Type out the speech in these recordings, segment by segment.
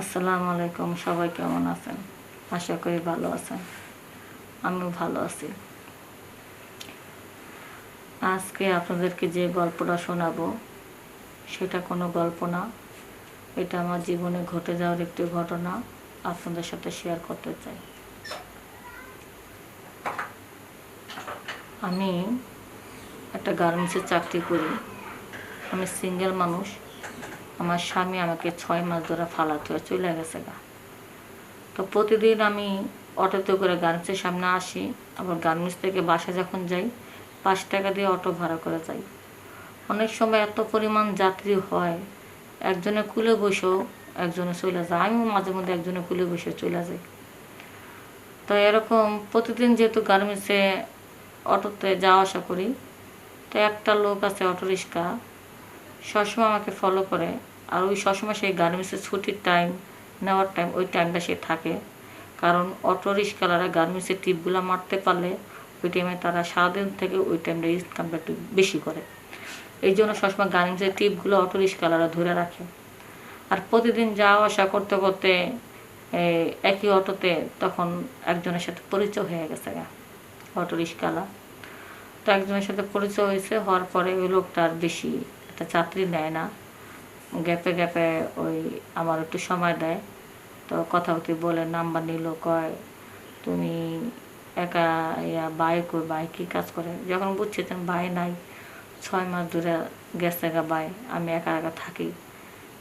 আসসালামু আলাইকুম, সবাই কেমন আছেন? আশা করি ভালো আছেন। আমিও ভালো আছি। আজকে আপনাদেরকে যে গল্পটা শোনাবো, সেটা কোনো গল্প না। এটা আমার জীবনে ঘটে যাওয়ার একটি ঘটনা আপনাদের সাথে শেয়ার করতে চাই। আমি একটা গার্মেন্টসের চাকরি করি। আমি সিঙ্গেল মানুষ। আমার স্বামী আমাকে ছয় মাস ধরে ফালাতে হয়ে, চলে গেছে গা। তো প্রতিদিন আমি অটোতে করে গার্মেন্টসের সামনে আসি, আবার গার্মেন্টস থেকে বাসা যখন যাই, পাঁচ টাকা দিয়ে অটো ভাড়া করে যাই। অনেক সময় এত পরিমাণ যাত্রী হয়, একজনে কুলে বসেও একজনে চলে যায়। আমিও মাঝে মধ্যে একজনে কুলে বসে চলে যাই। তো এরকম প্রতিদিন যেহেতু গার্মেন্টসে অটোতে যাওয়া আসা করি, তো একটা লোক আছে অটো রিক্সা সবসময় আমাকে ফলো করে। আর ওই সবসময় সেই গার্মেন্টসের ছুটির টাইম নেওয়ার টাইম ওই টাইমটা সে থাকে। কারণ অটো রিক্সাওয়ালারা গার্মেন্টসের টিপগুলো মারতে পারলে ওই টাইমে তারা সারাদিন থেকে ওই টাইমটা ইনকামটা একটু বেশি করে। এই জন্য সবসময় গার্মেন্টসের টিপগুলো অটো রিক্সাওয়ালারা ধরে রাখে। আর প্রতিদিন যাওয়া আসা করতে করতে একই অটোতে তখন একজনের সাথে পরিচয় হয়ে গেছে গা, অটো রিক্সাওয়ালা। তো একজনের সাথে পরিচয় হয়েছে, হওয়ার পরে ওই লোকটা আর বেশি একটা চাকরি নেয় না। গ্যাপে গ্যাপে ওই আমার একটু সময় দেয়। তো কথা কথাবার্তি বলে, নাম্বার নিল কয়? তুমি একা ইয়া বাই কই? বাই কী কাজ করে? যখন বুঝছি তখন বাই নাই, ছয় মাস ধরে গেছে গা বাই, আমি একা একা থাকি।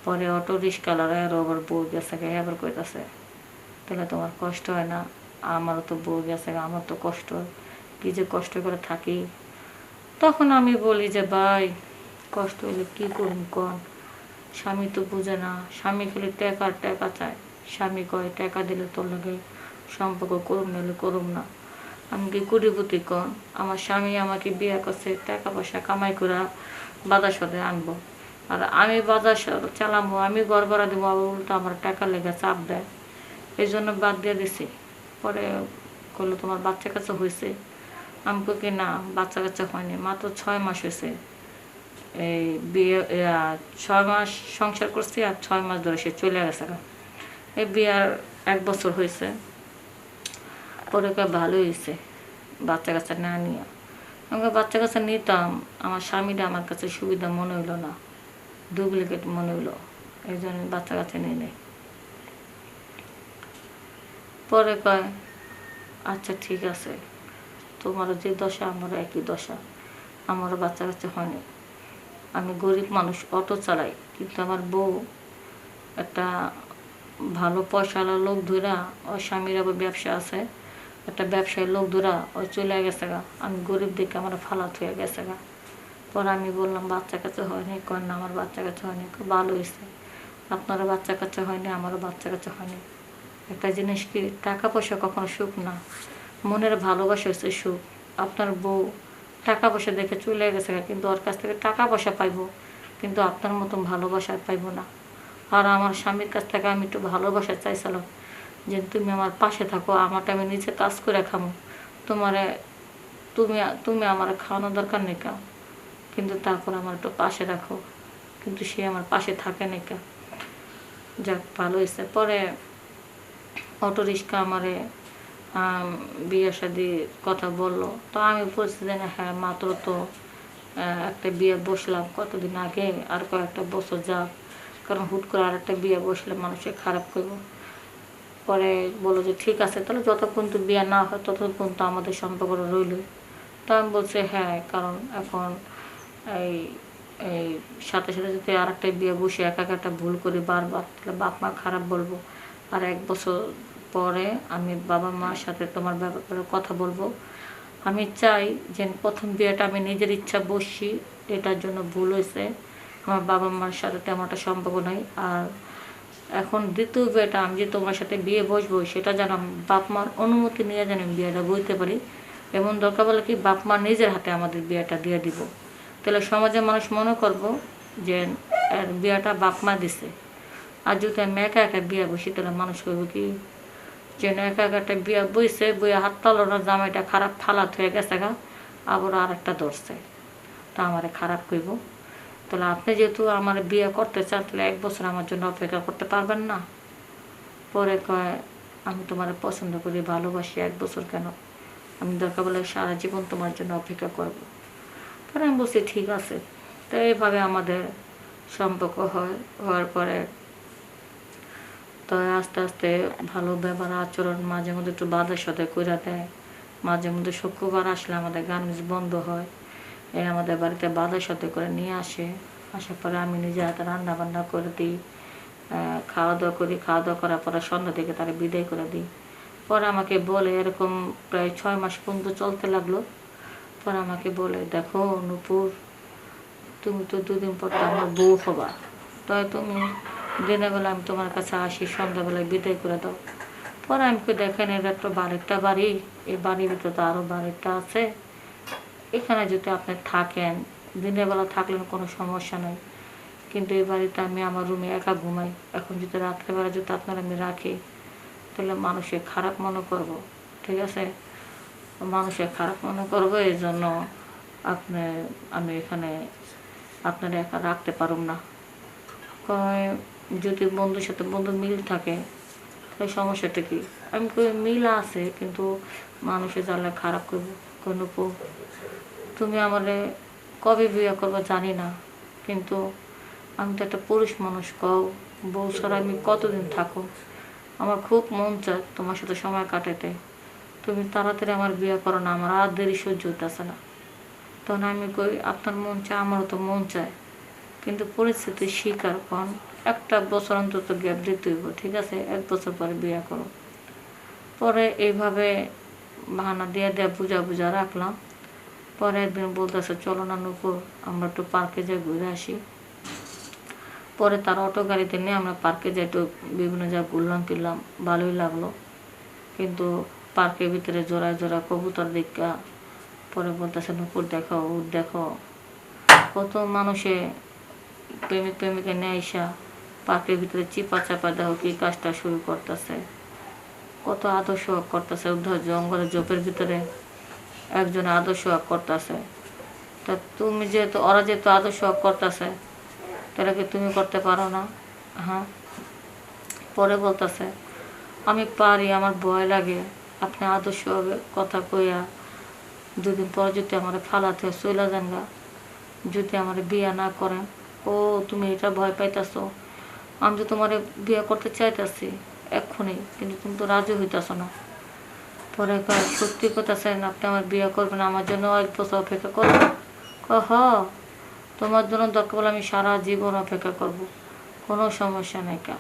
পরে অটো রিক্সাওয়ালারা আরও আবার বউ গেছে গা আবার কইতাছে, তাহলে তোমার কষ্ট হয় না? আমারও তো বউ গেছে গা, আমার তো কষ্ট। কী যে কষ্ট করে থাকি? তখন আমি বলি যে ভাই কষ্ট হলে কী করুন কন? স্বামী তো বুঝে না। স্বামী খালি টাকা টাকা চায়। স্বামী কয়, টাকা দিলে তোর লাগে সম্পর্ক করুম, নাহলে করুম না। আমি কি কুড়িপুতি কন আমার স্বামী আমাকে বিয়ে করছে, টাকা পয়সা কামাই করে বাজার সাথে আনব। আর আমি বাজার চালাবো আমি ভাড়া দেবো আবার উল্টো আমার টাকা লেগে চাপ দেয়। এই জন্য বাদ দিয়ে দিছি। পরে করল তোমার বাচ্চা কাচ্চা হয়েছে আমি কি না, বাচ্চা কাচ্চা হয়নি, মাত্র ছয় মাস হয়েছে এই বিয়ে ছয় মাস সংসার করছি আর ছয় মাস ধরে সে চলে গেছে এই বিয়ার এক বছর হয়েছে। পরে ভালো হয়েছে, বাচ্চা কাচ্চা না নিয়ে। আমাকে বাচ্চা কাচ্চা নিতাম, আমার স্বামীটা আমার কাছে সুবিধা মনে হইল না ডুপ্লিকেট মনে হইল, এই জন্য বাচ্চা কাচ্চা নিয়ে নেই। পরে কয় আচ্ছা ঠিক আছে, তোমারও যে দশা, আমারও একই দশা, আমারও বাচ্চা কাচ্চা হয়নি। আমি গরিব মানুষ অটো চালাই। কিন্তু আমার বউ একটা ভালো পয়সাওয়ালা লোক ধরা ওর স্বামীর আবার ব্যবসা আছে। একটা ব্যবসায়ী লোক ধরা ও চলে গেছে গা। আমি গরিব দেখে আমার ফালাত হয়ে গেছে গা। পরে আমি বললাম বাচ্চা কাচ্চা হয়নি কয় না আমার বাচ্চা কাচ্চা হয়নি কয়, ভালো হয়েছে আপনারও বাচ্চা কাচ্চা হয়নি আমারও বাচ্চা কাচ্চা হয়নি একটা জিনিস কি টাকা পয়সা কখনো সুখ না। মনের ভালোবাসা হচ্ছে সুখ। আপনার বউ টাকা পয়সা দেখে চলে গেছে কিন্তু ওর কাছ থেকে টাকা পয়সা পাইবো কিন্তু আপনার মতন ভালোবাসা পাইবো না। আর আমার স্বামীর কাছ থেকে আমি একটু ভালোবাসা চাইছিলাম যে তুমি আমার পাশে থাকো আমারটা আমি নিচে কাজ করে খামো। তোমারে তুমি তুমি আমার খাওয়ানোর দরকার নেই কা কিন্তু তারপর আমার একটু পাশে রাখো কিন্তু সে আমার পাশে থাকে না কা। যাক ভালো হয়েছে। পরে অটো রিক্সা আমারে আম, বিয়ে শাদির কথা বলল। তো আমি বলছি যে হ্যাঁ মাত্র তো একটা বিয়ে বসলাম কতদিন আগে, আর কয়েকটা বছর যাক। কারণ হুট করে আর একটা বিয়ে বসলে মানুষের খারাপ করব। পরে বলল যে, ঠিক আছে, তাহলে যতক্ষণ তো বিয়ে না হয়, ততক্ষণ তো আমাদের সম্পর্ক রইল। তো আমি বলছি হ্যাঁ কারণ এখন এই এই সাথে সাথে যদি আর একটা বিয়ে বসে, একা একটা ভুল করি বারবার, তাহলে বাপ মা খারাপ বলব। আর এক বছর পরে আমি বাবা মার সাথে তোমার ব্যাপারে কথা বলব। আমি চাই যে প্রথম বিয়েটা আমি নিজের ইচ্ছা বসছি এটার জন্য ভুল হয়েছে। আমার বাবা মার সাথে তেমন একটা সম্পর্ক আর এখন দ্বিতীয় বিয়েটা আমি যে তোমার সাথে বিয়ে বসবো, সেটা যেন বাপ মার অনুমতি নিয়ে যেন বিয়েটা বইতে পারি। এমন দরকার বলে কি বাপ মা নিজের হাতে আমাদের বিয়েটা দিয়ে দিব? তাহলে সমাজে মানুষ মনে করব যে বিয়েটা বাপ মা দিছে। আর যদি আমি একা একা বিয়ে বসি, তাহলে মানুষ করব কি যে না একা একা একটা বিয়ে বইছে, বইয়ে হাত তালো না জামাইটা খারাপ ফালাত হয়ে গেছে গা, আবার আর একটা ধরছে। তা আমারে খারাপ কইব। তাহলে আপনি যেহেতু আমার বিয়ে করতে চান, তাহলে এক বছর আমার জন্য অপেক্ষা করতে পারবেন না। পরে কয়, আমি তোমার পছন্দ করি, ভালোবাসি, এক বছর কেন? আমি দরকার বলে সারা জীবন তোমার জন্য অপেক্ষা করব। পরে আমি বলছি, ঠিক আছে। তো এইভাবে আমাদের সম্পর্ক হয়, হওয়ার পরে তো আস্তে আস্তে ভালো ব্যবহার আচরণ মাঝে মধ্যে একটু বাধার সাথে করে দেয়। মাঝে মধ্যে শুক্রবার আসলে আমাদের গার্মেন্টস বন্ধ হয়। এই আমাদের বাড়িতে বাধার সাথে করে নিয়ে আসে। আসার পরে আমি নিজে হাতে রান্না বান্না করে দিই। খাওয়া দাওয়া করি। খাওয়া দাওয়া করার পরে সন্ধ্যা থেকে তারা বিদায় করে দিই। পরে আমাকে বলে এরকম প্রায় ছয় মাস পর্যন্ত চলতে লাগল। পরে আমাকে বলে, দেখো নুপুর, তুমি তো দুদিন পর তো আমার বউ হবা। তাই তুমি দিনের বেলা আমি তোমার কাছে আসি, সন্ধ্যাবেলায় বিদায় করে দাও। পরে আমি দেখেন এটা একটা বাড়িটা বাড়ি, এই বাড়ির ভিতরে তো আরও বাড়িটা আছে। এখানে যদি আপনি থাকেন, দিনের বেলা থাকলেন কোনো সমস্যা নেই। কিন্তু এই বাড়িতে আমি আমার রুমে একা ঘুমাই। এখন যদি রাত্রেবেলা যদি আপনার আমি রাখি, তাহলে মানুষে খারাপ মনে করব, ঠিক আছে? মানুষে খারাপ মনে করব, এই জন্য আপনি, আমি এখানে আপনারা একা রাখতে পারুম না। কয় যদি বন্ধুর সাথে বন্ধুর মিল থাকে, তাহলে সমস্যাটা কি? আমি কই মিল আছে, কিন্তু মানুষে জানলে খারাপ করব কোনো তুমি আমারে কবে বিয়ে করব জানি না, কিন্তু আমি তো একটা পুরুষ মানুষ, কও। বউ ছাড়া আমি কতদিন থাকো আমার খুব মন চায় তোমার সাথে সময় কাটাতে তুমি তাড়াতাড়ি আমার বিয়ে করো না, আমার আর দেরি সহ্য হইতেছে না। তখন আমি কই, আপনার মন চায়, আমারও তো মন চায়। কিন্তু পরিস্থিতি শিকার কন একটা বছর অন্তত গ্যাপ দিতে হইব, ঠিক আছে? এক বছর পরে বিয়া করো। পরে এইভাবে বাহানা দিয়ে দিয়ে বুঝা বুঝা রাখলাম। পরে একদিন বলতেছে, চলো না নুপুর আমরা একটু পার্কে যাই, ঘুরে আসি। পরে তার অটো গাড়িতে নিয়ে আমরা পার্কে যাই একটু বিভিন্ন জায়গায় ঘুরলাম, ফিরলাম, ভালোই লাগল। কিন্তু পার্কের ভিতরে জোড়ায় জোড়া কবুতর দেখা। পরে বলতেছে, নুপুর, দেখো উট দেখো। কত মানুষে প্রেমিক প্রেমিকা নিয়ে আইসা। পার্কের ভিতরে চিপা চাপা দেখো কি কাজটা শুরু করতেছে। কত আদর্শ করতেছে উদ্ধর জঙ্গলের জোপের ভিতরে। একজন আদর্শ করতেছে। তা তুমি যেহেতু, ওরা যেহেতু আদর্শ করতেছে, তাহলে কি তুমি করতে পারো না? হ্যাঁ। পরে বলতেছে, আমি পারি, আমার ভয় লাগে। আপনি আদর্শভাবে কথা কইয়া দুদিন পর যদি আমার ফালাতে চলে যান যদি আমার বিয়া না করেন, ও তুমি এটা ভয় পাইতেছো আমি তো তোমার বিয়ে করতে চাইতেছি, এক্ষুনি, কিন্তু তুমি তো রাজি হইতেছ না। পরে কয়, সত্যি কথাছেন আপনি আমার বিয়ে করবেন, আমার জন্য এক বছর অপেক্ষা করবেন হ তোমার জন্য দরকার বলে আমি সারা জীবন অপেক্ষা করব, কোনো সমস্যা নেই কা।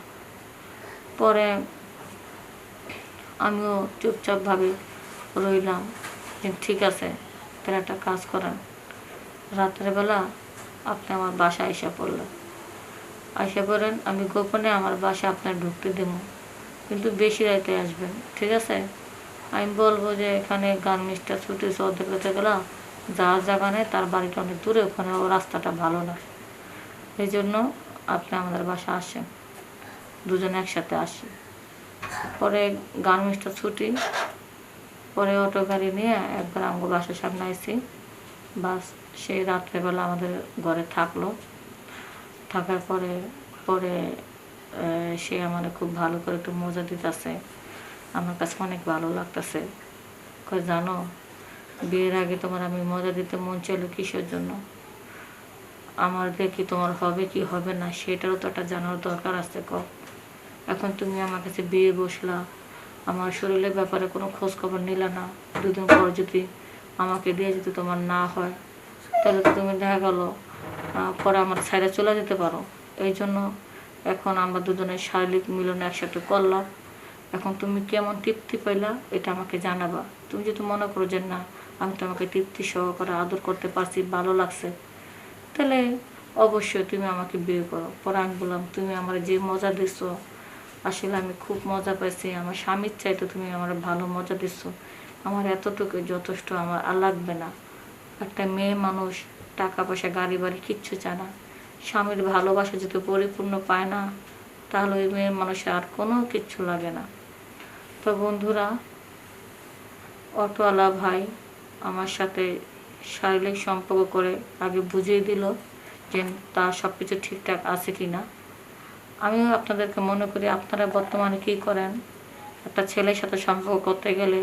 পরে আমিও চুপচাপভাবে রইলাম ঠিক আছে, তাহলে একটা কাজ করেন। রাতের বেলা আপনি আমার বাসায় এসে পড়লেন। এসে করেন আমি গোপনে আমার বাসা আপনার ঢুকতে দেবো। কিন্তু বেশি রাতে আসবেন, ঠিক আছে? আমি বলব যে এখানে গার্মেন্টসটা ছুটি অর্ধেক রাতে গেলাম যাওয়ার জায়গা নেই তার বাড়িটা অনেক দূরে, ওখানে ও রাস্তাটা ভালো না। এই জন্য আপনি আমাদের বাসা আসেন, দুজনে একসাথে আসি। পরে গান গার্মেন্টসটা ছুটি, পরে অটো গাড়ি নিয়ে একবার আমগো বাসার সামনে আসি বাস সেই রাত্রেবেলা আমাদের ঘরে থাকল। থাকার পরে পরে সে আমার খুব ভালো করে একটু মজা দিতেছে। আমার কাছে অনেক ভালো লাগতেছে। কই জানো, বিয়ের আগে তোমার আমি মজা দিতে মন চাইলো কিসের জন্য? আমার দেখি তোমার হবে কি হবে না, সেটারও তো একটা জানার দরকার আছে ক। এখন তুমি আমার কাছে বিয়ে বসলা, আমার শরীরের ব্যাপারে কোনো খোঁজ খবর নিলে না। দুদিন পর যদি আমাকে দিয়ে যদি তোমার না হয়, তাহলে তো তুমি দেখা গেলো। পরে আমার ছাইরা চলে যেতে পারো। এই জন্য এখন আমরা দুজনের শারীরিক মিলন একসাথে করলাম। এখন তুমি কেমন তৃপ্তি পাইলা, এটা আমাকে জানাবা। তুমি যদি মনে করো যে না, আমি তোমাকে তৃপ্তি সহকারে আদর করতে পারছি, ভালো লাগছে, তাহলে অবশ্যই তুমি আমাকে বিয়ে করো। পরে আমি বললাম, তুমি আমার যে মজা দিচ্ছ আসলে আমি খুব মজা পাইছি। আমার স্বামীর চাইতে তুমি আমার ভালো মজা দিচ্ছ আমার এতটুকু যথেষ্ট আমার আর লাগবে না। একটা মেয়ে মানুষ টাকা পয়সা গাড়ি বাড়ি কিচ্ছু চায় না। স্বামীর ভালোবাসা যদি পরিপূর্ণ পায় না, তাহলে ওই মেয়ের মানুষের আর কোনো কিচ্ছু লাগে না। তো বন্ধুরা, অটোওয়ালা ভাই আমার সাথে শারীরিক সম্পর্ক করে আগে বুঝিয়ে দিল যে তার সব কিছু ঠিকঠাক আছে কি না আমিও আপনাদেরকে মনে করি, আপনারা বর্তমানে কী করেন? একটা ছেলের সাথে সম্পর্ক করতে গেলে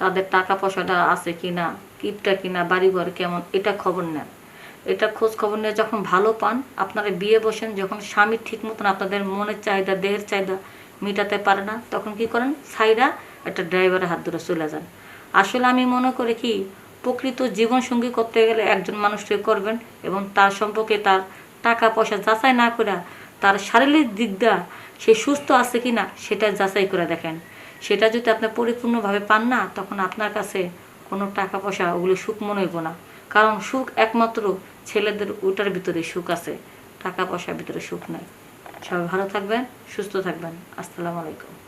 তাদের টাকা পয়সাটা আছে কি না কিপটা কিনা, বাড়িঘর কেমন, এটা খবর নেন। এটা খোঁজ খবর নিয়ে যখন ভালো পান, আপনারা বিয়ে বসেন, যখন স্বামী ঠিক মতন আপনাদের মনের চাহিদা, দেহের চাহিদা মেটাতে পারে না, তখন কি করেন? সাইরা একটা ড্রাইভারের হাত ধরে চলে যান। আসলে আমি মনে করি কি, প্রকৃত জীবনসঙ্গী করতে গেলে একজন মানুষকে করবেন এবং তার সম্পর্কে তার টাকা পয়সা যাচাই না করে তার শারীরিক দিকটা সে সুস্থ আছে কি না সেটা যাচাই করে দেখেন। সেটা যদি আপনি পরিপূর্ণভাবে পান না, তখন আপনার কাছে কোনো টাকা পয়সা, ওগুলো সুখ মনে হইব না। কারণ সুখ একমাত্র ছেলেদের ওটার ভিতরে সুখ আছে। টাকা পয়সার ভিতরে সুখ নাই। সবাই ভালো থাকবেন, সুস্থ থাকবেন। আসসালামু আলাইকুম।